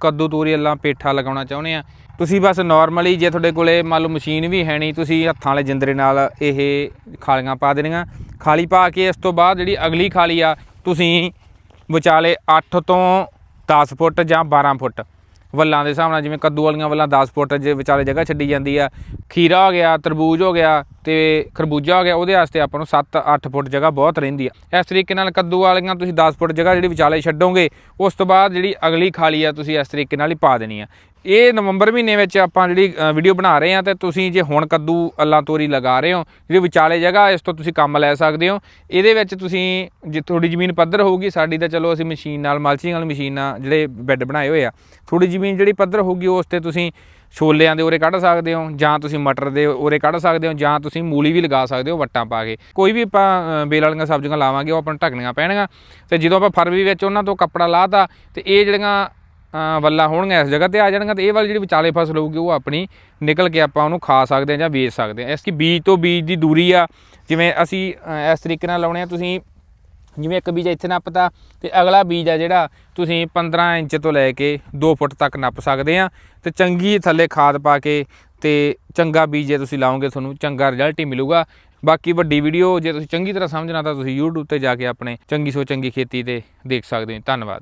ਕੱਦੂ ਤੋਰੀ ਅੱਲਾ ਪੇਠਾ ਲਗਾਉਣਾ ਚਾਹੁੰਦੇ ਆ। ਤੁਸੀਂ ਬਸ ਨਾਰਮਲੀ ਜੇ ਤੁਹਾਡੇ ਕੋਲੇ ਮੰਨ ਲਓ ਮਸ਼ੀਨ ਵੀ ਹੈ ਨਹੀਂ, ਤੁਸੀਂ ਹੱਥਾਂ ਵਾਲੇ ਜਿੰਦਰੇ ਨਾਲ ਇਹ ਖਾਲੀਆਂ ਪਾ ਦੇਣੀਆਂ। ਖਾਲੀ ਪਾ ਕੇ ਇਸ ਤੋਂ ਬਾਅਦ ਜਿਹੜੀ ਅਗਲੀ ਖਾਲੀ ਆ, ਤੁਸੀਂ ਵਿਚਾਲੇ 8 ਤੋਂ 10 ਫੁੱਟ ਜਾਂ 12 ਫੁੱਟ ਵੱਲਾਂ ਦੇ ਹਿਸਾਬ ਨਾਲ, ਜਿਵੇਂ ਕੱਦੂ ਵਾਲੀਆਂ ਵੱਲਾਂ 10 ਫੁੱਟ ਜੇ ਵਿਚਾਲੇ ਜਗ੍ਹਾ ਛੱਡੀ ਜਾਂਦੀ ਆ, ਖੀਰਾ ਹੋ ਗਿਆ, ਤਰਬੂਜ ਹੋ ਗਿਆ ਤੇ ਖਰਬੂਜਾ ਹੋ ਗਿਆ, ਉਹਦੇ ਵਾਸਤੇ ਆਪਾਂ ਨੂੰ 7-8 ਫੁੱਟ ਜਗ੍ਹਾ ਬਹੁਤ ਰਹਿੰਦੀ ਆ। ਇਸ ਤਰੀਕੇ ਨਾਲ ਕੱਦੂ ਵਾਲੀਆਂ ਤੁਸੀਂ 10 ਫੁੱਟ ਜਗ੍ਹਾ ਜਿਹੜੀ ਵਿਚਾਲੇ ਛੱਡੋਗੇ, ਉਸ ਤੋਂ ਬਾਅਦ ਜਿਹੜੀ ਅਗਲੀ ਖਾਲੀ ਆ, ਤੁਸੀਂ ਇਸ ਤਰੀਕੇ ਨਾਲ ਹੀ ਪਾ ਦੇਣੀ ਆ। ਇਹ ਨਵੰਬਰ ਮਹੀਨੇ ਵਿੱਚ ਆਪਾਂ ਜਿਹੜੀ ਵੀਡੀਓ ਬਣਾ ਰਹੇ ਆ ਤੇ ਤੁਸੀਂ ਜੇ ਹੁਣ ਕੱਦੂ ਅੱਲਾ ਤੋਰੀ ਲਗਾ ਰਹੇ ਹੋ ਜਿਹੜੀ ਵਿਚਾਲੇ ਜਗ੍ਹਾ ਇਸ ਤੋਂ ਤੁਸੀਂ ਕੰਮ ਲੈ ਸਕਦੇ ਹੋ। ਇਹਦੇ ਵਿੱਚ ਤੁਸੀਂ ਜੇ ਥੋੜੀ ਜ਼ਮੀਨ ਪੱਧਰ ਹੋਊਗੀ ਸਾਡੀ ਤਾਂ ਚਲੋ ਅਸੀਂ ਮਸ਼ੀਨ ਨਾਲ ਮਲਚਿੰਗ ਵਾਲੀ ਮਸ਼ੀਨ ਨਾਲ ਜਿਹੜੇ ਬੈੱਡ ਬਣਾਏ ਹੋਏ ਆ ਥੋੜੀ ਜ਼ਮੀਨ ਜਿਹੜੀ ਪੱਧਰ ਹੋਊਗੀ ਉਸ ਤੇ ਤੁਸੀਂ ਛੋਲਿਆਂ ਦੇ ਉਰੇ ਕੱਢ ਸਕਦੇ ਹੋ ਜਾਂ ਤੁਸੀਂ ਮਟਰ ਦੇ ਉਰੇ ਕੱਢ ਸਕਦੇ ਹੋ ਜਾਂ ਤੁਸੀਂ ਮੂਲੀ ਵੀ ਲਗਾ ਸਕਦੇ ਹੋ ਵੱਟਾਂ ਪਾ ਕੇ। ਕੋਈ ਵੀ ਆਪਾਂ ਅ, ਬੇਲ ਵਾਲੀਆਂ ਸਬਜ਼ੀਆਂ ਲਾਵਾਂਗੇ ਉਹ ਆਪਾਂ ਨੂੰ ਢੱਕਣੀਆਂ ਪੈਣਗੀਆਂ। ਤੇ ਜਦੋਂ ਆਪਾਂ ਫਰਵਰੀ ਵਿੱਚ ਉਹਨਾਂ ਤੋਂ ਕੱਪੜਾ ਲਾਤਾ ਤੇ ਇਹ ਜਿਹੜੀਆਂ ਵੱਲਾਂ ਹੋਣਗੀਆਂ ਇਸ ਜਗ੍ਹਾ ਤੇ ਆ ਜਾਣਗੀਆਂ ਤੇ ਇਹ ਵਾਲੀ ਜਿਹੜੀ ਵਿਚਾਲੇ ਫਸਲ ਹੋਊਗੀ ਉਹ ਆਪਣੀ ਨਿਕਲ ਕੇ ਆਪਾਂ ਉਹਨੂੰ ਖਾ ਸਕਦੇ ਹਾਂ ਜਾਂ ਵੇਚ ਸਕਦੇ ਹਾਂ। ਇਸ ਕੀ ਬੀਜ ਤੋਂ ਬੀਜ ਦੀ ਦੂਰੀ ਆ, ਜਿਵੇਂ ਅਸੀਂ ਇਸ ਤਰੀਕੇ ਨਾਲ ਲਾਉਣੇ ਆ, ਤੁਸੀਂ ਜਿਵੇਂ ਇੱਕ ਬੀਜ ਇੱਥੇ ਨੱਪਤਾ ਤੇ ਅਗਲਾ ਬੀਜ ਆ ਜਿਹੜਾ ਤੁਸੀਂ 15 ਇੰਚ ਤੋਂ ਲੈ ਕੇ 2 ਫੁੱਟ ਤੱਕ ਨੱਪ ਸਕਦੇ ਆ ਤੇ ਚੰਗੀ ਥੱਲੇ ਖਾਦ ਪਾ ਕੇ ਤੇ ਚੰਗਾ ਬੀਜ ਜੇ ਤੁਸੀਂ ਲਾਓਗੇ ਤੁਹਾਨੂੰ ਚੰਗਾ ਰਿਜ਼ਲਟ ਹੀ ਮਿਲੂਗਾ। ਬਾਕੀ ਵੱਡੀ ਵੀਡੀਓ ਜੇ ਤੁਸੀਂ ਚੰਗੀ ਤਰ੍ਹਾਂ ਸਮਝਣਾ ਤਾਂ ਤੁਸੀਂ YouTube ਤੇ ਜਾ ਕੇ ਆਪਣੇ ਚੰਗੀ ਸੋ ਚੰਗੀ ਖੇਤੀ ਤੇ ਦੇਖ ਸਕਦੇ ਹੋ। ਧੰਨਵਾਦ।